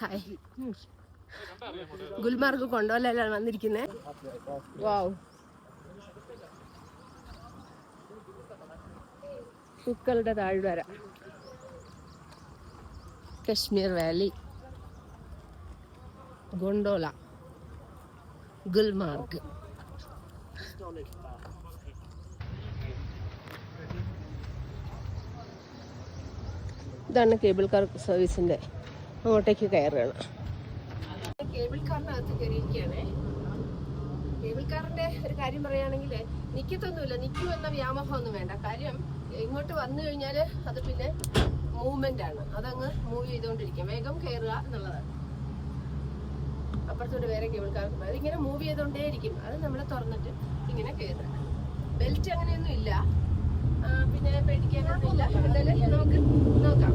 Hi Gulmarg കൊണ്ടോലാണ് വന്നിരിക്കുന്നത് wow പൂക്കളുടെ താഴ്വര. കശ്മീർ വാലി. ഗൊണ്ടോല. ഗുൽമാർഗ്. ഇതാണ് കേബിൾ കാർ സർവീസിന്റെ അങ്ങോട്ടേക്ക് കയറുകയാണ്. കേബിൾ കാറിനകത്ത് കയറിയിരിക്കുകയാണേ. കേബിൾ കാറിന്റെ ഒരു കാര്യം പറയുകയാണെങ്കിൽ നിൽക്കത്തൊന്നുമില്ല നിൽക്കുമെന്ന വ്യാമോഹം ഒന്നും വേണ്ട. കാര്യം ഇങ്ങോട്ട് വന്നു കഴിഞ്ഞാൽ അത് പിന്നെ മൂവ്മെന്റ് ആണ്. അതങ്ങ് മൂവ് ചെയ്തുകൊണ്ടിരിക്കും. വേഗം കയറുക എന്നുള്ളതാണ്. അപ്പുറത്തോട്ട് വേറെ കേബിൾ കാർ അതിങ്ങനെ മൂവ് ചെയ്തുകൊണ്ടേയിരിക്കും. അത് നമ്മൾ തുറന്നിട്ട് ഇങ്ങനെ കയറുക. ബെൽറ്റ് അങ്ങനെയൊന്നും ഇല്ല. പിന്നെ പേടിക്കാനൊന്നും ഇല്ല. എന്തായാലും നമുക്ക് നോക്കാം.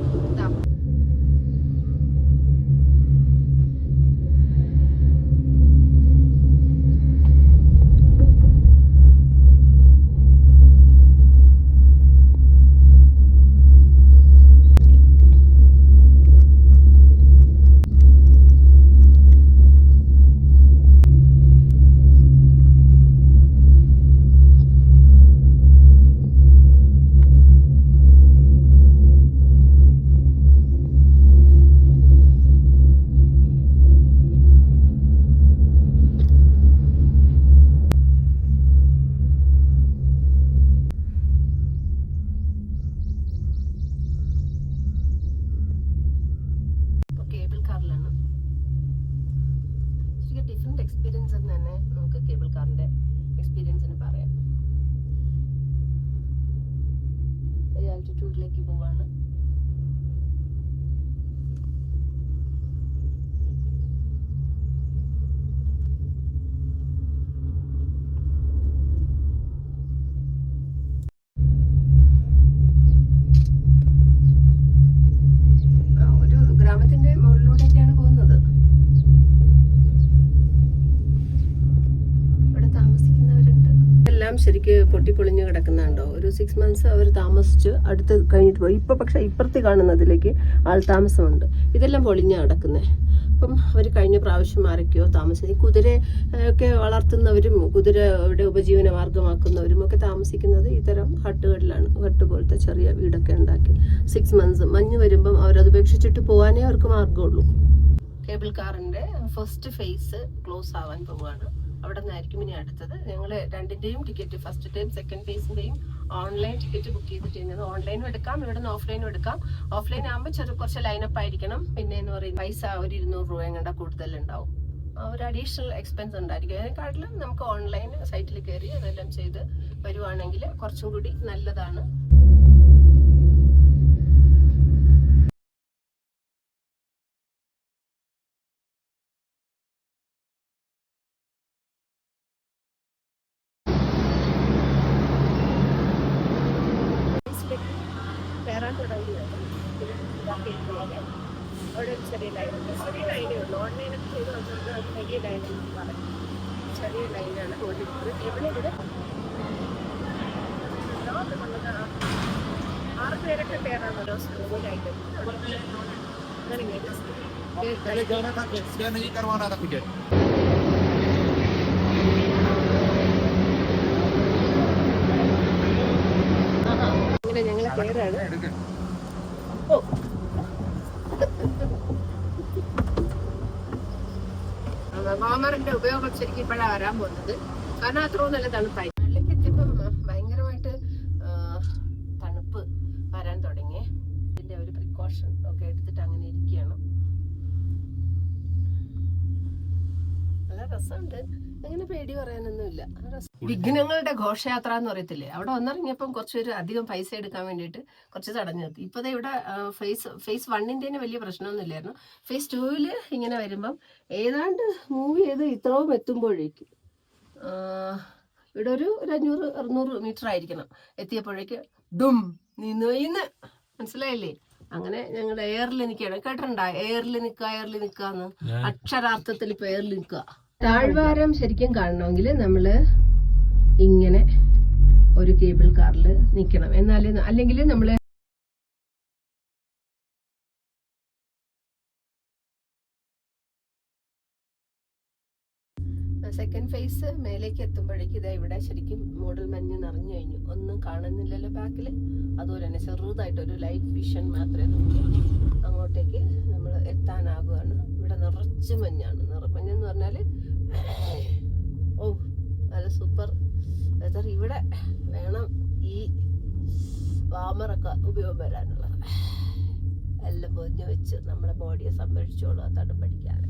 ശരിക്കും എക്സ്പീരിയൻസ് എന്ന് തന്നെ നമുക്ക് കേബിൾ കാറിന്റെ എക്സ്പീരിയൻസിന് പറയാം. ആൾട്ടിറ്റ്യൂഡിലേക്ക് പോവാണ്. എല്ലാം ശരിക്ക് പൊട്ടിപ്പൊളിഞ്ഞ് കിടക്കുന്നുണ്ടോ? ഒരു സിക്സ് മന്ത്സ് അവർ താമസിച്ച് അടുത്ത് കഴിഞ്ഞിട്ട് പോയി. ഇപ്പൊ പക്ഷെ ഇപ്പുറത്ത് കാണുന്നതിലേക്ക് ആൾ താമസമുണ്ട്. ഇതെല്ലാം പൊളിഞ്ഞാണ് കിടക്കുന്നത് അപ്പം അവർ കഴിഞ്ഞ പ്രാവശ്യം ആരൊക്കെയോ താമസിച്ചു ഈ കുതിര ഒക്കെ വളർത്തുന്നവരും കുതിരയുടെ ഉപജീവന മാർഗമാക്കുന്നവരും ഒക്കെ താമസിക്കുന്നത് ഇത്തരം ഹട്ടുകളിലാണ് ഹട്ട് പോലത്തെ ചെറിയ വീടൊക്കെ ഉണ്ടാക്കി. സിക്സ് മന്ത്സ് മഞ്ഞ് വരുമ്പം അവരത് ഉപേക്ഷിച്ചിട്ട് പോകാനേ അവർക്ക് മാർഗമുള്ളൂ കേബിൾ കാറിന്റെ ഫസ്റ്റ് ഫേസ് ക്ലോസ് ആവാൻ പോവുകയാണ്. അവിടെ നിന്നായിരിക്കും ഇനി അടുത്തത്. ഞങ്ങൾ രണ്ടിന്റെയും ടിക്കറ്റ് ഫസ്റ്റ് ടൈം സെക്കൻഡ് ഫേസിന്റെയും ഓൺലൈൻ ടിക്കറ്റ് ബുക്ക് ചെയ്തിട്ടുണ്ട് ഓൺലൈനും എടുക്കാം ഇവിടെ നിന്ന് ഓഫ്ലൈനും എടുക്കാം. ഓഫ്ലൈൻ ആകുമ്പോൾ ചെറു കുറച്ച് ലൈനപ്പ് ആയിരിക്കണം. പിന്നെ എന്ന് പറയുന്നത് പൈസ ഒരു ഇരുന്നൂറ് രൂപ എങ്ങണ്ട കൂടുതൽ ഉണ്ടാവും ഒരു അഡീഷണൽ എക്സ്പെൻസ് ഉണ്ടായിരിക്കും. അതിനെക്കാട്ടിലും നമുക്ക് ഓൺലൈൻ സൈറ്റിൽ കയറി അതെല്ലാം ചെയ്ത് വരുവാണെങ്കിൽ കുറച്ചും കൂടി നല്ലതാണ് ബേസിലേക്ക് കയറാൻ തുടങ്ങിയത് അവിടെ ഒരു ചെറിയ ലൈൻ ചെറിയ ലൈനേ ഉള്ളൂ ഓൺലൈനൊക്കെ ചെയ്ത് വന്നിട്ട് അത് വലിയ ലൈനെന്ന് പറയും ചെറിയ ലൈനാണ് ഓടിക്കുന്നത് ഇവിടെ ഇവിടെ നമുക്ക് ആറ് പേരൊക്കെ കയറാൻ ഓരോ സ്കൂളിലായിട്ട് അങ്ങനെ കയറി അങ്ങനെ ഞങ്ങൾ കയറാണ് വാമറിന്റെ ഉപയോഗം ശരിക്കും ഇപ്പോഴാണ് വരാൻ പോകുന്നത്. കാരണം അത്രയും നല്ല തണുപ്പായി. പേടി പറയാനൊന്നുമില്ല. വിഘ്നങ്ങളുടെ ഘോഷയാത്ര എന്ന് പറയത്തില്ലേ? അവിടെ വന്നിറങ്ങിയപ്പം കുറച്ചൊരു അധികം പൈസ എടുക്കാൻ വേണ്ടിയിട്ട് കുറച്ച് തടഞ്ഞു നിർത്തി ഇപ്പൊ ദേ ഇവിടെ ഫേസ് ഫേസ് വണ്ണിന്റെ വലിയ പ്രശ്നമൊന്നുമില്ലായിരുന്നു. ഫേസ് ടൂവിൽ ഇങ്ങനെ വരുമ്പം ഏതാണ്ട് മൂവ് ചെയ്ത് ഇത്രയും എത്തുമ്പോഴേക്കും ഇവിടെ ഒരു ഒരു അഞ്ഞൂറ് അറുന്നൂറ് മീറ്റർ ആയിരിക്കണം. എത്തിയപ്പോഴേക്ക് ഡും നിന്ന് ഇന്ന് മനസ്സിലായില്ലേ? അങ്ങനെ ഞങ്ങൾ എയറിൽ നിൽക്കുകയാണ്. കേട്ടിട്ടുണ്ടോ? എയറിൽ നിൽക്കുക എയറിൽ നിൽക്കാന്ന് അക്ഷരാർത്ഥത്തിൽ ഇപ്പൊ എയറിൽ നിൽക്കുക. താഴ്വാരം ശരിക്കും കാണണമെങ്കിൽ നമ്മൾ ഇങ്ങനെ ഒരു കേബിൾ കാറിൽ നിൽക്കണം എന്നാലേ അല്ലെങ്കിൽ നമ്മൾ സെക്കൻഡ് ഫേസ് മേലേക്ക് എത്തുമ്പോഴേക്കും ഇതാ ഇവിടെ ശരിക്കും മോഡൽ മഞ്ഞ് നിറഞ്ഞു കഴിഞ്ഞു. ഒന്നും കാണുന്നില്ലല്ലോ ബാക്കിൽ അതുപോലെ തന്നെ ചെറുതായിട്ടൊരു ലൈറ്റ് വിഷൻ മാത്രമേ നമുക്ക് അങ്ങോട്ടേക്ക് നമ്മൾ എത്താനാകുകയാണ് ഇവിടെ നിറച്ച് മഞ്ഞാണ്. നിറമഞ്ഞ് എന്ന് പറഞ്ഞാൽ ഓ നല്ല സൂപ്പർ വെതർ ഇവിടെ വേണം ഈ വാമറൊക്കെ ഉപയോഗം വരാനുള്ളത്. എല്ലാം പൊതിഞ്ഞ് വെച്ച് നമ്മുടെ ബോഡിയെ സംരക്ഷിച്ചോളൂ ആ തണുപ്പടിക്കാതെ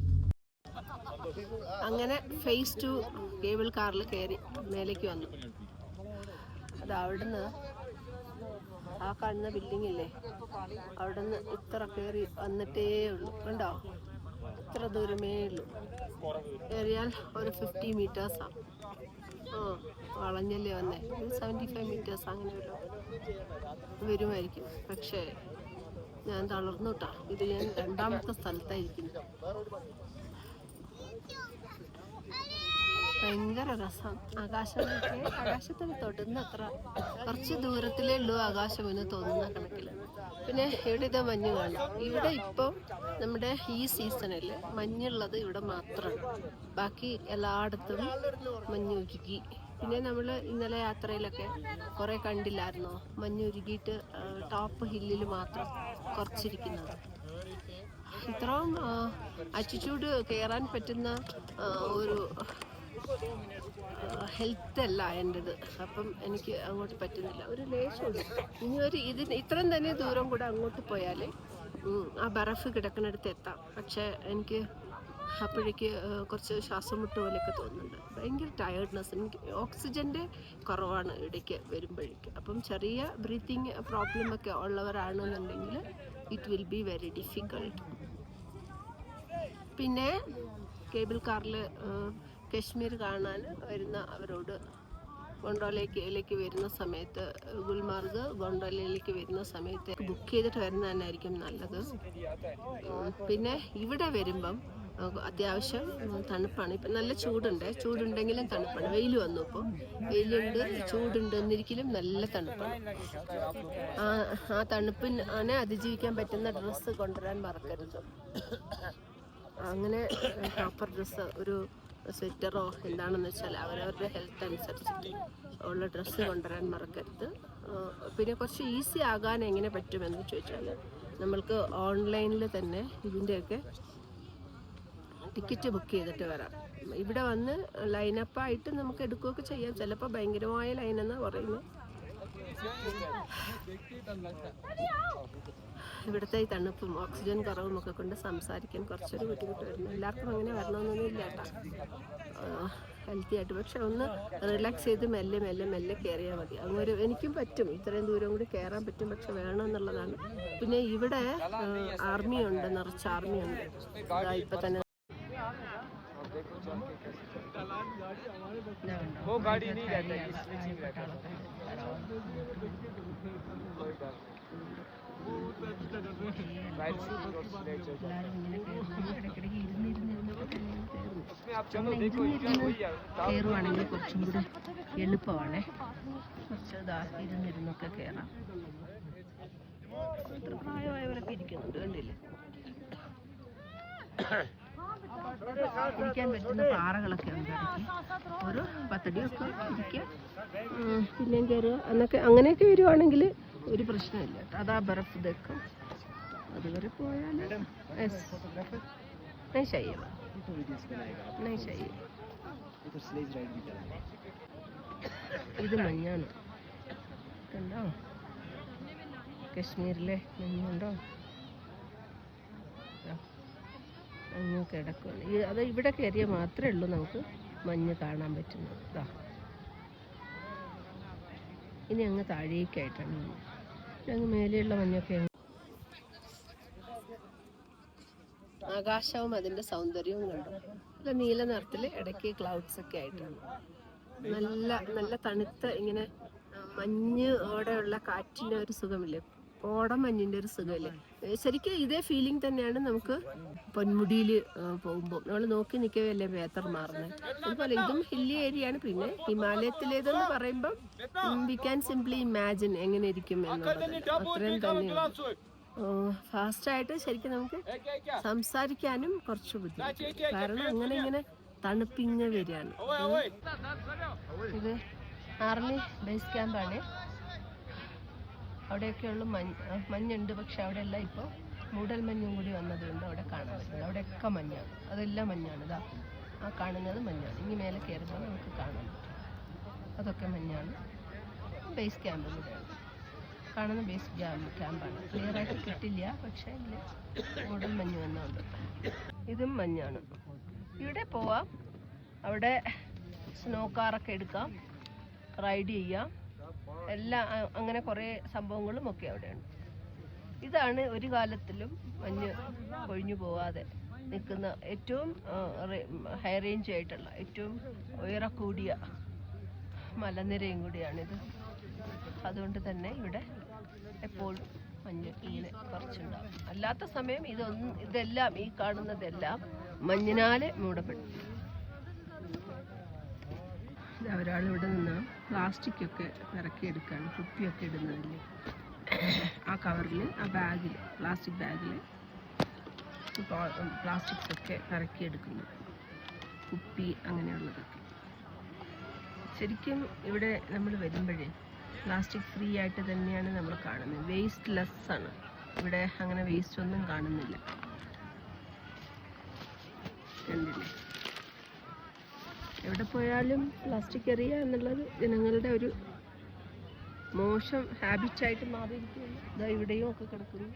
അങ്ങനെ ഫേസ് ടു കേബിൾ കാറിൽ കയറി മേലേക്ക് വന്നു. അത് അവിടുന്ന് ആ കാണുന്ന ബിൽഡിംഗ് ഇല്ലേ? അവിടുന്ന് ഇത്ര കയറി വന്നിട്ടേ ഉള്ളൂ. കണ്ടോ? ഇത്ര ദൂരമേ ഉള്ളൂ? കയറിയാൽ ഒരു ഫിഫ്റ്റി മീറ്റേഴ്സാണ് ആ. വളഞ്ഞല്ലേ വന്നേ? ഒരു സെവന്റി ഫൈവ് മീറ്റേഴ്സ് അങ്ങനെ വരും. വരുമായിരിക്കും. പക്ഷേ ഞാൻ തളർന്നു കേട്ടോ ഇത് ഞാൻ രണ്ടാമത്തെ സ്ഥലത്തായിരിക്കുന്നു. ഭയങ്കര രസം. ആകാശമൊക്കെ ആകാശത്തിന് തൊടുന്ന അത്ര കുറച്ച് ദൂരത്തിലേ ഉള്ളൂ ആകാശം എന്ന് തോന്നുന്ന കണക്കിൽ പിന്നെ ഇവിടെ ഇത് മഞ്ഞ് കാണാം. ഇവിടെ ഇപ്പോൾ നമ്മുടെ ഈ സീസണിൽ മഞ്ഞുള്ളത് ഇവിടെ മാത്രമാണ് ബാക്കി എല്ലായിടത്തും മഞ്ഞുരുകി പിന്നെ നമ്മൾ ഇന്നലെ യാത്രയിലൊക്കെ കുറേ കണ്ടില്ലായിരുന്നോ? മഞ്ഞുരുകിയിട്ട് ടോപ്പ് ഹില്ലിൽ മാത്രം കുറച്ചിരിക്കുന്നത്. ഇത്രയും ആറ്റിറ്റ്യൂഡ് കയറാൻ പറ്റുന്ന ഒരു ഹെൽത്ത് അല്ല എന്റെത്. അപ്പം എനിക്ക് അങ്ങോട്ട് പറ്റുന്നില്ല. ഒരു ലേശമുണ്ട് ഇനി ഒരു ഇതിന് ഇത്രയും തന്നെ ദൂരം കൂടെ അങ്ങോട്ട് പോയാൽ ആ ബറഫ് കിടക്കുന്നിടത്ത് എത്താം. പക്ഷേ എനിക്ക് അപ്പോഴേക്ക് കുറച്ച് ശ്വാസം മുട്ട് പോലെയൊക്കെ തോന്നുന്നുണ്ട്. ഭയങ്കര ടയേർഡ്നെസ് എനിക്ക് ഓക്സിജന്റെ കുറവാണ് ഇടയ്ക്ക് വരുമ്പോഴേക്ക്. അപ്പം ചെറിയ ബ്രീത്തിങ് പ്രോബ്ലം ഒക്കെ ഉള്ളവരാണെന്നുണ്ടെങ്കിൽ it will be very difficult പിന്നെ കേബിൾ കാറിൽ കശ്മീർ കാണാൻ വരുന്ന അവരോട് ഗോണ്ടോലയിലേക്ക് വരുന്ന സമയത്ത് ഗുൽമാർഗ് ഗോണ്ടോലയിലേക്ക് വരുന്ന സമയത്ത് ബുക്ക് ചെയ്തിട്ട് വരുന്നത് തന്നെയായിരിക്കും നല്ലത്. പിന്നെ ഇവിടെ വരുമ്പം അത്യാവശ്യം തണുപ്പാണ്. ഇപ്പം നല്ല ചൂടുണ്ട്. ചൂടുണ്ടെങ്കിലും തണുപ്പാണ്. വെയിൽ വന്നു ഇപ്പോൾ വെയിലുണ്ട് ചൂടുണ്ട് എന്നിരിക്കലും നല്ല തണുപ്പാണ്. ആ ആ തണുപ്പിനെ അതിജീവിക്കാൻ പറ്റുന്ന ഡ്രസ്സ് കൊണ്ടുവരാൻ മറക്കരുത്. അങ്ങനെ പ്രോപ്പർ ഡ്രസ്സ് ഒരു സ്വെറ്ററോ എന്താണെന്ന് വെച്ചാൽ അവരവരുടെ ഹെൽത്ത് അനുസരിച്ചിട്ട് ഉള്ള ഡ്രസ്സ് കൊണ്ടുവരാൻ മറക്കരുത്. പിന്നെ കുറച്ച് ഈസി ആകാൻ എങ്ങനെ പറ്റുമെന്ന് ചോദിച്ചാൽ നമ്മൾക്ക് ഓൺലൈനിൽ തന്നെ ഇതിന്റെയൊക്കെ ടിക്കറ്റ് ബുക്ക് ചെയ്തിട്ട് വരാം. ഇവിടെ വന്ന് ലൈനപ്പായിട്ട് നമുക്ക് എടുക്കുകയൊക്കെ ചെയ്യാം. ചിലപ്പോൾ ഭയങ്കരമായ ലൈനെന്ന് പറയുന്നു. ഇവിടുത്തെ ഈ തണുപ്പും ഓക്സിജൻ കുറവും ഒക്കെ കൊണ്ട് സംസാരിക്കാൻ കുറച്ചൊരു ബുദ്ധിമുട്ട് വരുന്നു എല്ലാവർക്കും അങ്ങനെ വരണമെന്നൊന്നും ഇല്ല കേട്ടോ ഹെൽത്തി ആയിട്ട് പക്ഷെ ഒന്ന് റിലാക്സ് ചെയ്ത് മെല്ലെ മെല്ലെ മെല്ലെ കയറിയാൽ മതി അങ്ങനെ എനിക്കും പറ്റും ഇത്രയും ദൂരം കൂടി കയറാൻ പറ്റും പക്ഷെ വേണമെന്നുള്ളതാണ് പിന്നെ ഇവിടെ ആർമി ഉണ്ട് നിറച്ച് ആർമി ഉണ്ട് ഇപ്പം തന്നെ वो गाड़ी नहीं रहता है കയറുവാണെങ്കിൽ കുറച്ചും കൂടി എളുപ്പമാണ്. കുറച്ച് ഇരുന്നിരുന്നൊക്കെ കയറാം പ്രായമായവരൊക്കെ ഇരിക്കുന്നുണ്ട് കണ്ടില്ലേ? ഇരിക്കാൻ പറ്റുന്ന പാറകളൊക്കെ ഉണ്ട്. ഒരു പത്തടി ഒക്കെ ഇരിക്കാം ഇല്ലെങ്കിൽ ഒരു എന്നൊക്കെ അങ്ങനെയൊക്കെ വരുവാണെങ്കിൽ ഒരു പ്രശ്നമില്ല അതാ ബർഫ് ഇതൊക്കെ. അതുവരെ പോയാൽ ഇത് മഞ്ഞാണ്. കണ്ടോ? കശ്മീരിലെ മഞ്ഞുണ്ടോ? അങ്ങ് കിടക്കുകയാണ് ഈ അത് ഇവിടെ കയറിയാൽ മാത്രമേ ഉള്ളൂ നമുക്ക് മഞ്ഞ് കാണാൻ പറ്റുന്നത്. ഇതാ ഇനി അങ്ങ് താഴേക്കായിട്ടാണ് അങ്ങ് മേലെയുള്ള മഞ്ഞൊക്കെ ആകാശവും അതിന്റെ സൗന്ദര്യവും കണ്ടു. നല്ല നീല നിറത്തിൽ ഇടയ്ക്ക് ക്ലൗഡ്സ് ഒക്കെ ആയിട്ടാണ്. നല്ല നല്ല തണുത്ത ഇങ്ങനെ ആ, മഞ്ഞ് ഓടെയുള്ള കാറ്റിന്റെ ഒരു സുഖമില്ലേ? ഓടം മഞ്ഞിന്റെ ഒരു സുഖമല്ലേ? ശരിക്കും ഇതേ ഫീലിംഗ് തന്നെയാണ് നമുക്ക് പൊന്മുടിയിൽ പോകുമ്പോൾ നമ്മൾ നോക്കി നിൽക്കുകയല്ലേ വേത്തർ മാറുന്നത്? അതുപോലെ ഇതും ഹില്ലി ഏരിയ ആണ്. പിന്നെ ഹിമാലയത്തിലേതെന്ന് പറയുമ്പം വി ക്യാൻ സിംപ്ലി ഇമാജിൻ എങ്ങനെ ഇരിക്കും എന്നുള്ളത്. അത്രയും തന്നെയാണ്. ഫാസ്റ്റായിട്ട് ശരിക്കും നമുക്ക് സംസാരിക്കാനും കുറച്ച് ബുദ്ധിമുട്ട്. കാരണം അങ്ങനെ ഇങ്ങനെ തണുപ്പിങ്ങ വരികയാണ്. ഇത് ആർമി ബേസ് ക്യാമ്പാണ് അവിടെയൊക്കെയുള്ള മഞ്ഞ് മഞ്ഞുണ്ട് പക്ഷെ അവിടെ എല്ലാം ഇപ്പോൾ മൂടൽ മഞ്ഞും കൂടി വന്നതുകൊണ്ട് അവിടെ കാണാൻ പറ്റുന്നത്. അവിടെയൊക്കെ മഞ്ഞാണ്. അതെല്ലാം മഞ്ഞാണ്. ഇതാ ആ കാണുന്നത് മഞ്ഞാണ്. ഇനി മേലെ കയറുമ്പോൾ നമുക്ക് കാണാൻ പറ്റും. അതൊക്കെ മഞ്ഞാണ്. ബേസ് ക്യാമ്പ് കൂടെയാണ് കാണുന്ന ബേസ് ക്യാമ്പ് ക്യാമ്പാണ്. ക്ലിയർ ആയിട്ട് കിട്ടില്ല പക്ഷേ ഇല്ല. മൂടൽ മഞ്ഞ് വന്നുകൊണ്ട് ഇതും മഞ്ഞാണ്. ഇവിടെ പോവാം. അവിടെ സ്നോ കാറൊക്കെ എടുക്കാം. റൈഡ് ചെയ്യാം. എല്ലാ അങ്ങനെ കുറേ സംഭവങ്ങളും ഒക്കെ അവിടെയുണ്ട്. ഇതാണ് ഒരു കാലത്തിലും മഞ്ഞ് കൊഴിഞ്ഞു പോവാതെ നിൽക്കുന്ന ഏറ്റവും ഹൈ റേഞ്ച് ആയിട്ടുള്ള ഏറ്റവും ഉയര കൂടിയ മലനിരയും കൂടിയാണിത്. അതുകൊണ്ട് തന്നെ ഇവിടെ എപ്പോഴും മഞ്ഞ് ഇങ്ങനെ കുറച്ചുണ്ടാവും. അല്ലാത്ത സമയം ഇതൊന്നും ഇതെല്ലാം ഈ കാണുന്നതെല്ലാം മഞ്ഞിനാൽ മൂടപ്പെടും. ഒരാൾ ഇവിടെ നിന്ന് പ്ലാസ്റ്റിക് ഒക്കെ ഇറക്കിയെടുക്കുകയാണ് കുപ്പിയൊക്കെ ഇടുന്നതില്ലേ? ആ കവറിൽ ആ ബാഗിൽ പ്ലാസ്റ്റിക് ബാഗിൽ പ്ലാസ്റ്റിക്സ് ഒക്കെ ഇറക്കിയെടുക്കുന്നു കുപ്പി അങ്ങനെയുള്ളതൊക്കെ. ശരിക്കും ഇവിടെ നമ്മൾ വരുമ്പോഴേ പ്ലാസ്റ്റിക് ഫ്രീ ആയിട്ട് തന്നെയാണ് നമ്മൾ കാണുന്നത്. വേസ്റ്റ് ലെസ് ആണ് ഇവിടെ അങ്ങനെ വേസ്റ്റ് ഒന്നും കാണുന്നില്ല. കണ്ടില്ലേ? എവിടെ പോയാലും പ്ലാസ്റ്റിക് എറിയുക എന്നുള്ളത് ജനങ്ങളുടെ ഒരു മോശം ഹാബിറ്റായിട്ട് മാറിയിരിക്കുന്നു. ഇതാ ഇവിടെയും ഒക്കെ കിടക്കുന്നു.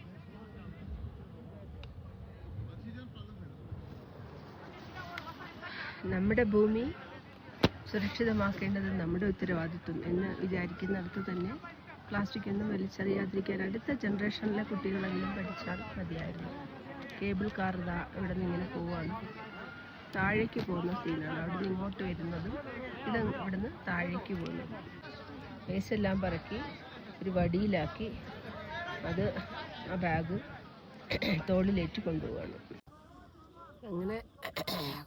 നമ്മുടെ ഭൂമി സുരക്ഷിതമാക്കേണ്ടത് നമ്മുടെ ഉത്തരവാദിത്വം എന്ന് വിചാരിക്കുന്നിടത്ത് തന്നെ പ്ലാസ്റ്റിക് ഒന്നും വലിച്ചെറിയാതിരിക്കാൻ അടുത്ത ജനറേഷനിലെ കുട്ടികളെല്ലാം പഠിച്ചാൽ മതിയായിരുന്നു. കേബിൾ കാർ ഇതാ ഇവിടെ നിന്ന് ഇങ്ങനെ പോവാണ്. താഴേക്ക് പോകുന്ന സീനാണ്. അവിടെ നിന്ന് ഇങ്ങോട്ട് വരുന്നതും ഇത് ഇവിടുന്ന് താഴേക്ക് പോകുന്നതും വേസ്റ്റെല്ലാം പറക്കി ഒരു വടിയിലാക്കി അത് ആ ബാഗ് തോളിലേറ്റ് കൊണ്ടുപോവാണ്. അങ്ങനെ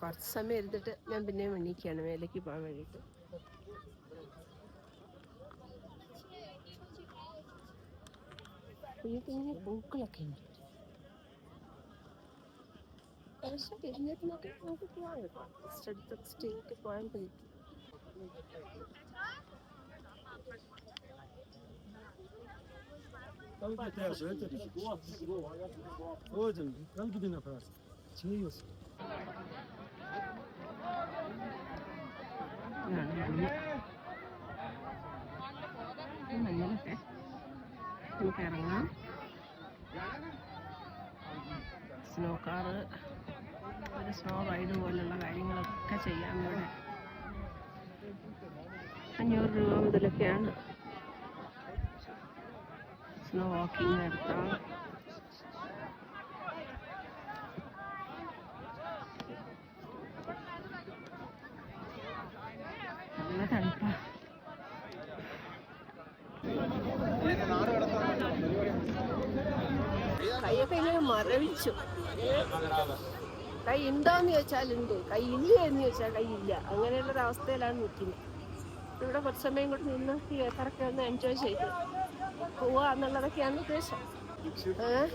കുറച്ച് സമയം ഇരുന്നിട്ട് ഞാൻ പിന്നെ എണീക്കുകയാണ് മേലേക്ക് പോകാൻ വേണ്ടിയിട്ട്. കുഞ്ഞു കുഞ്ഞു പൂക്കളൊക്കെ ഉണ്ട്. പക്ഷെ തിരിഞ്ഞിരുന്നൊക്കെ നമുക്ക് പോകാൻ കേട്ടോ ജസ്റ്റ് അടുത്ത സ്റ്റേറ്റ് പോകാൻ പറ്റും ഇതാണ് മഞ്ഞ് ഈ മഞ്ഞിലൊക്കെ നമുക്ക് ഇറങ്ങാം സ്നോ കാറ് ഒരു സ്നോ റൈഡ് പോലുള്ള കാര്യങ്ങളൊക്കെ ചെയ്യാം ഇവിടെ. അഞ്ഞൂറ് രൂപ മുതലൊക്കെയാണ്. സ്നോ വാക്കിംഗ് നടത്താം നല്ല മരവിച്ചു. കൈ ഉണ്ടോന്ന് ചോദിച്ചാൽ ഉണ്ട്. കൈ ഇല്ല എന്ന് ചോദിച്ചാൽ കൈ ഇല്ല. അവസ്ഥയിലാണ് നിൽക്കുന്നത്. ഇവിടെ കുറച്ച് സമയം കൂടി നിന്ന് ഈ ഏക്കറൊക്കെ ഒന്ന് എൻജോയ് ചെയ്ത് പോവുക എന്നുള്ളതൊക്കെയാണ് ഉദ്ദേശം. ഏഹ്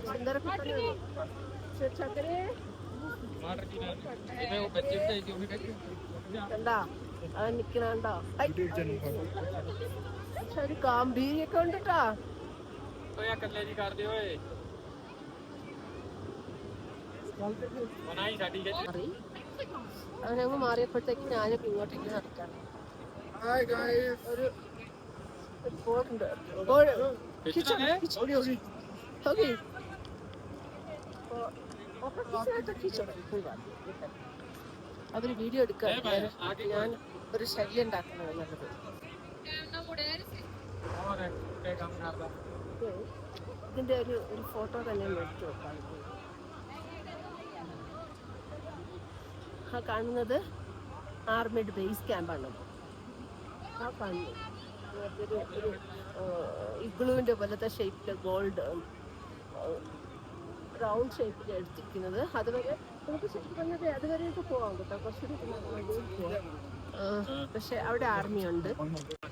അത് നിക്കണോ ഒരു ഗാംഭീര്യൊക്കെ ഉണ്ട് ട്ടാ. മാറി അവനങ്ങ് മാറിയപ്പോഴത്തേക്ക് ഞാനും ഇങ്ങോട്ടേക്ക് നടക്കാണ്. ഒരു പോട്ടുണ്ട് ഓക്കെ അവർ വീഡിയോ എടുക്കാൻ ഞാൻ ഒരു ശല്യം ഉണ്ടാക്കുന്നത് നല്ലത്. ഇതിന്റെ ഒരു ഒരു ഫോട്ടോ തന്നെ എടുത്തു വെക്കാം. ആ കാണുന്നത് ആർമിഡ് ബേസ് ക്യാമ്പാണ്. ആ കാണുന്നത്. ഇഗ്ലുവിന്റെ പോലത്തെ ഷേപ്പിൽ ഗോൾഡ് റൗണ്ട് ഷേപ്പിൽ എടുത്തിരിക്കുന്നത്. അതുവരെ നമുക്ക് ശരിക്കും പറഞ്ഞത് അതുവരെയൊക്കെ പോകാം കേട്ടോ. പക്ഷെ അവിടെ ആർമി ഉണ്ട്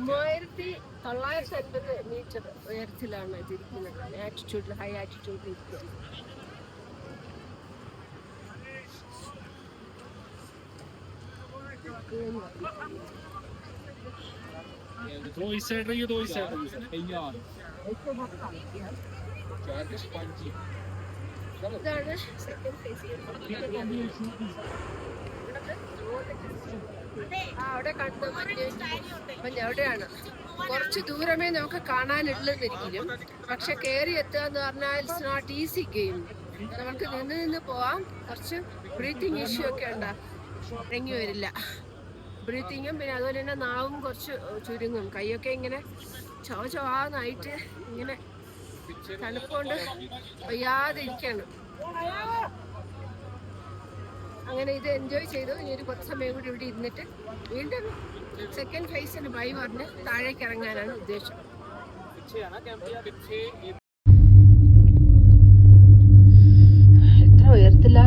മൂവായിരത്തി തൊള്ളായിരത്തി അൻപത് മീറ്റർ ഉയരത്തിലാണ് ഇതിരിക്കുന്നത്. ആറ്റിറ്റ്യൂഡിൽ ഹൈ ആറ്റിറ്റ്യൂഡിൽ ഇരിക്കുന്നത്. Doğu hissettiği അവിടെ എവിടെയാണ് കുറച്ച് ദൂരമേ നമുക്ക് കാണാനുള്ളതെങ്കിലും പക്ഷെ കയറി എത്തുക എന്ന് പറഞ്ഞാൽ ഇറ്റ്സ് നോട്ട് ഈസി ഗെയിം നമുക്ക് നിന്ന് നിന്ന് പോവാം. കുറച്ച് ബ്രീത്തിങ് ഇഷ്യൂ ഒക്കെ ഉണ്ട് ഇറങ്ങി വരില്ല. ബ്രീത്തിങ്ങും പിന്നെ അതുപോലെ തന്നെ നാവും കുറച്ച് ചുരുങ്ങും. കൈയൊക്കെ ഇങ്ങനെ ചോ ചോവാന്നായിട്ട് ഇങ്ങനെ തണുപ്പുകൊണ്ട് വയ്യാതെ ഇരിക്കണം അങ്ങനെ ഇത് എൻജോയ് ചെയ്തു. ഇനി ഒരു കുറച്ച് സമയം കൂടി ഇവിടെ ഇരുന്നിട്ട് വീണ്ടും സെക്കൻഡ് ഫേസിന് ബൈ പറഞ്ഞ് താഴേക്ക് ഇറങ്ങാനാണ് ഉദ്ദേശം. എത്ര ഉയരത്തില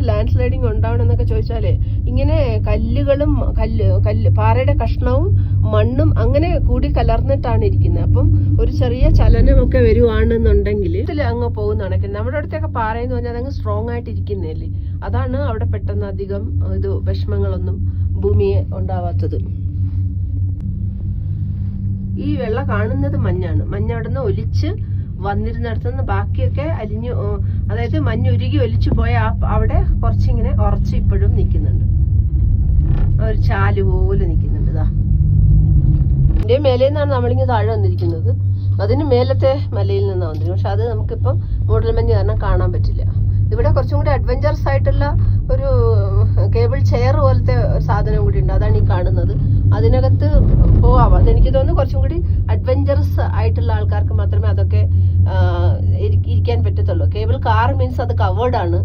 ഒരുപാട് ലാൻഡ് സ്ലൈഡിങ് ഉണ്ടാവണം എന്നൊക്കെ ചോദിച്ചാലേ ഇങ്ങനെ കല്ലുകളും കല്ല് കല്ല് പാറയുടെ കഷ്ണവും മണ്ണും അങ്ങനെ കൂടി കലർന്നിട്ടാണ് ഇരിക്കുന്നത്. അപ്പം ഒരു ചെറിയ ചലനമൊക്കെ വരുവാണെന്നുണ്ടെങ്കിൽ അങ്ങ് പോകുന്ന കണക്കിന് നമ്മുടെ അടുത്തൊക്കെ പാറയെന്ന് പറഞ്ഞാൽ അതങ്ങ് സ്ട്രോങ് ആയിട്ട് ഇരിക്കുന്നതല്ലേ? അതാണ് അവിടെ പെട്ടെന്ന് അധികം ഇത് വിഷമങ്ങളൊന്നും ഭൂമിയെ ഉണ്ടാവാത്തത്. ഈ വെള്ള കാണുന്നത് മഞ്ഞാണ്. മഞ്ഞ അവിടെ നിന്ന് ഒലിച്ച് വന്നിരുന്നിടത്ത് നിന്ന് ബാക്കിയൊക്കെ അലിഞ്ഞു അതായത് മഞ്ഞ് ഉരുകി ഒലിച്ചു പോയ അവിടെ കുറച്ചിങ്ങനെ ഉറച്ച് ഇപ്പോഴും നിൽക്കുന്നുണ്ട്. ഒരു ചാൽ പോലെ നിൽക്കുന്നുണ്ട് ഇതാ ഇതിന്റെ മേലെ നിന്നാണ് നമ്മളിങ്ങ് താഴെ വന്നിരിക്കുന്നത്. അതിന് മേലത്തെ മലയിൽ നിന്നാണ് വന്നിരിക്കുന്നത്. പക്ഷെ അത് നമുക്കിപ്പം മൂടൽമഞ്ഞ് കാരണം കാണാൻ പറ്റില്ല. ഇവിടെ കുറച്ചും കൂടി അഡ്വഞ്ചറസ് ആയിട്ടുള്ള ഒരു കേബിൾ ചെയർ പോലത്തെ ഒരു സാധനം കൂടി ഉണ്ട്. അതാണ് ഈ കാണുന്നത്. അതിനകത്ത് പോവാം. അതെനിക്ക് തോന്നുന്നു കുറച്ചും കൂടി അഡ്വഞ്ചറസ് ആയിട്ടുള്ള ആൾക്കാർക്ക് മാത്രമേ അതൊക്കെ ഇരിക്കാൻ പറ്റത്തുള്ളൂ. കേബിൾ കാർ മീൻസ് അത് കവേർഡ് ആണ്.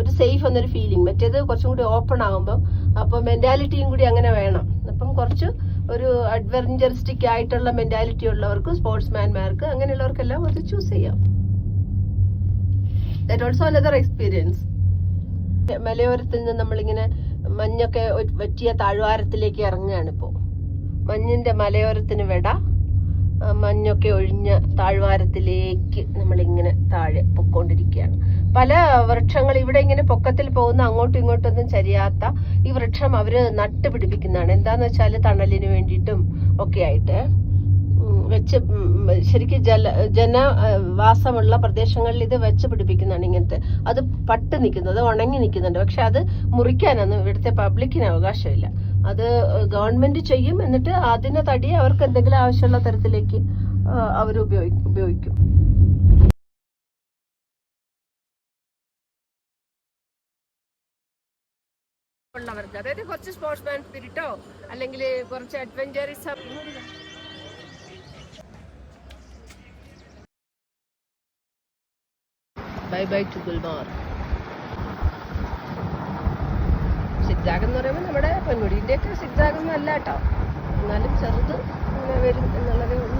ഒരു സേഫ് എന്നൊരു ഫീലിംഗ് മറ്റേത് കുറച്ചും കൂടി ഓപ്പൺ ആകുമ്പം അപ്പോൾ മെന്റാലിറ്റിയും കൂടി അങ്ങനെ വേണം. അപ്പം കുറച്ച് ഒരു അഡ്വഞ്ചറിസ്റ്റിക് ആയിട്ടുള്ള മെന്റാലിറ്റി ഉള്ളവർക്ക് സ്പോർട്സ്മാൻമാർക്ക് അങ്ങനെയുള്ളവർക്കെല്ലാം അത് ചൂസ് ചെയ്യാം. ദാറ്റ് ഓൾസോ അനദർ എക്സ്പീരിയൻസ് മലയോരത്തിൽ നിന്ന് നമ്മളിങ്ങനെ മഞ്ഞൊക്കെ വറ്റിയ താഴ്വാരത്തിലേക്ക് ഇറങ്ങുകയാണ് ഇപ്പോൾ മഞ്ഞിന്റെ മലയോരത്തിന് വിട മഞ്ഞൊക്കെ ഒഴിഞ്ഞ താഴ്വാരത്തിലേക്ക് നമ്മളിങ്ങനെ താഴെ പൊക്കോണ്ടിരിക്കുകയാണ്. പല വൃക്ഷങ്ങൾ ഇവിടെ ഇങ്ങനെ പൊക്കത്തിൽ പോകുന്ന അങ്ങോട്ടും ഇങ്ങോട്ടൊന്നും ചരിയാത്ത ഈ വൃക്ഷം അവർ നട്ടുപിടിപ്പിക്കുന്നതാണ്. എന്താന്ന് വെച്ചാൽ തണലിന് വേണ്ടിയിട്ടും ഒക്കെ ആയിട്ട്. വെച്ച് ശരിക്ക് ജല ജനവാസമുള്ള പ്രദേശങ്ങളിൽ ഇത് വെച്ച് പിടിപ്പിക്കുന്നതാണ് ഇങ്ങനത്തെ. അത് പട്ട് നിൽക്കുന്നത് ഉണങ്ങി നിൽക്കുന്നുണ്ട്. പക്ഷെ അത് മുറിക്കാനൊന്നും ഇവിടുത്തെ പബ്ലിക്കിന് അവകാശമില്ല. അത് ഗവൺമെന്റ് ചെയ്യും എന്നിട്ട് അതിനെ തടി അവർക്ക് എന്തെങ്കിലും ആവശ്യമുള്ള തരത്തിലേക്ക് അവർ ഉപയോഗിക്കും. ഉള്ളവർക്ക്. അതായത് കുറച്ച് സ്പോർട്സ്മാൻ സ്പിരിറ്റോ അല്ലെങ്കിൽ കുറച്ച് adventurism bye bye to Gulmarg zigzag എന്ന് പറയുമ്പോൾ നമ്മുടെ പൊന്മുടിന്റെ ഒക്കെ സിഗ്സാഗ് ഒന്നും അല്ല കേട്ടോ. എന്നാലും ചെറുത് ഇങ്ങനെ വരും എന്നുള്ളതേ ഉള്ളൂ.